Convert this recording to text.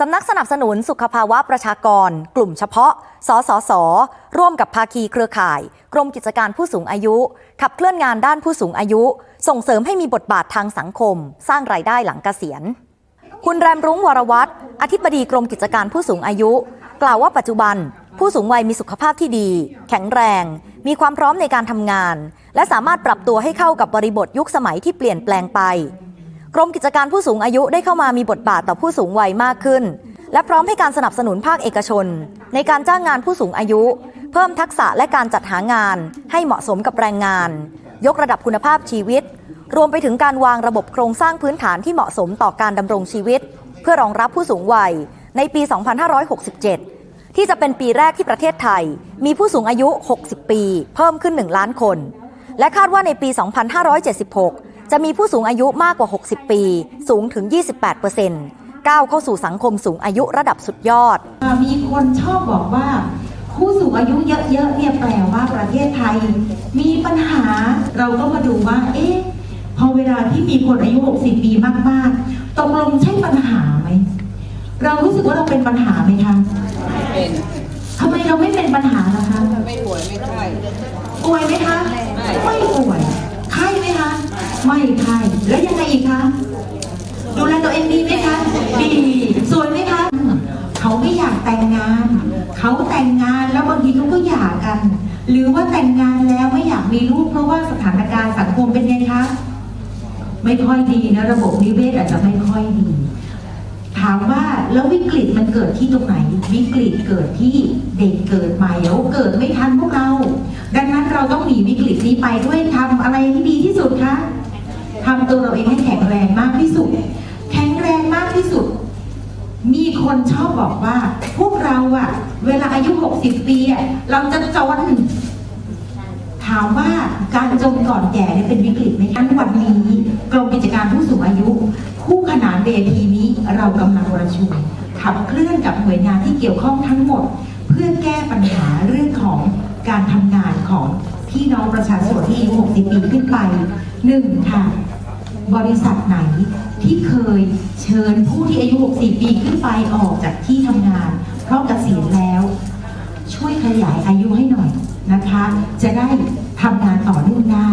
สำนักสนับสนุนสุขภาวะประชากร กลุ่มเฉพาะ สสส ร่วมกับภาคีเครือข่าย กรมกิจการผู้สูงอายุ ขับเคลื่อนงานด้านผู้สูงอายุ ส่งเสริมให้มีบทบาททางสังคม สร้างรายได้หลังเกษียณ คุณแรมรุ้งวรวัตรอธิบดีกรมกิจการผู้สูงอายุ กล่าวว่าปัจจุบัน ผู้สูงวัยมีสุขภาพที่ดี แข็งแรง มีความพร้อมในการทำงาน และสามารถปรับตัวให้เข้ากับบริบทยุคสมัยที่เปลี่ยนแปลงไป กรมกิจการผู้สูงอายุได้เข้ามามีบทบาทต่อผู้สูงวัยมากขึ้น และพร้อมให้การสนับสนุนภาคเอกชน ในการจ้างงานผู้สูงอายุ เพิ่มทักษะและการจัดหางาน ให้เหมาะสมกับแรงงาน ยกระดับคุณภาพชีวิต รวมไปถึงการวางระบบโครงสร้างพื้นฐานที่เหมาะสมต่อการดำรงชีวิต เพื่อรองรับผู้สูงวัยในปี 2567 ที่จะเป็นปีแรกที่ประเทศไทย มีผู้สูงอายุ 60 ปี เพิ่มขึ้น 1 ล้านคน และคาดว่าในปี 2576 จะมีผู้สูงอายุมากกว่า 60 ปี สูงถึง 28%ก้าวเข้าสู่สังคมสูงอายุระดับสุดยอดอ่ามีคนชอบบอกว่า ผู้สูงอายุเยอะๆเนี่ยแปลว่าประเทศไทย มีปัญหาเราก็มาดูว่าเอ๊ะพอเวลาที่มีคนอายุ 60 ปีมากๆตกลงใช่ปัญหาไหมเรารู้สึกว่าเราเป็นปัญหาไหมคะเป็นทำไมเราไม่เป็นปัญหาล่ะคะไม่ป่วยไม่ไข้ป่วยไหมคะไม่ป่วยไข้ไหมคะ ไม่ไข้แล้วยังไงอีกคะ ดูแลตัวเองดีไหมคะ ดี สวยไหมคะ เขาไม่อยากแต่งงาน เขาแต่งงานแล้วบางทีเขาก็หย่ากัน หรือว่าแต่งงานแล้วไม่อยากมีลูกเพราะว่าสถานการณ์สังคมเป็นไงคะ ไม่ค่อยดีนะ ระบบนิเวศอาจจะไม่ค่อยดี ถามว่าแล้ววิกฤตมันเกิดที่ตรงไหน วิกฤตเกิดที่เด็กเกิดใหม่แล้วเกิดไม่ทันพวกเรา ดังนั้นเราต้องหนีวิกฤตนี้ไปด้วยทำอะไรที่ดีที่สุดคะทำตัวเราเองให้แข็งแรงมากที่สุด แข็งแรงมากที่สุด มี คนชอบบอกว่า พวกเราอะเวลาอายุ 60 ปีอะเราจะจนถามว่าการจนก่อนแก่เนี่ยเป็นวิกฤตไหมอันวันนี้กรมกิจการผู้สูงอายุ คู่ขนานเวทีนี้เรากำลังประชุมขับเคลื่อนกับหน่วยงานที่เกี่ยวข้องทั้งหมด เพื่อแก้ปัญหาเรื่องของการทำงานของพี่น้องประชาชนที่อายุ 60 ปีขึ้นไปหนึ่งค่ะ บริษัทไหน ที่เคยเชิญผู้ที่อายุ 60 ปีขึ้นไปออกจากที่ทำงาน เพราะเกษียณแล้ว ช่วยขยายอายุให้หน่อยนะคะ จะได้ทำงานต่อเนื่องได้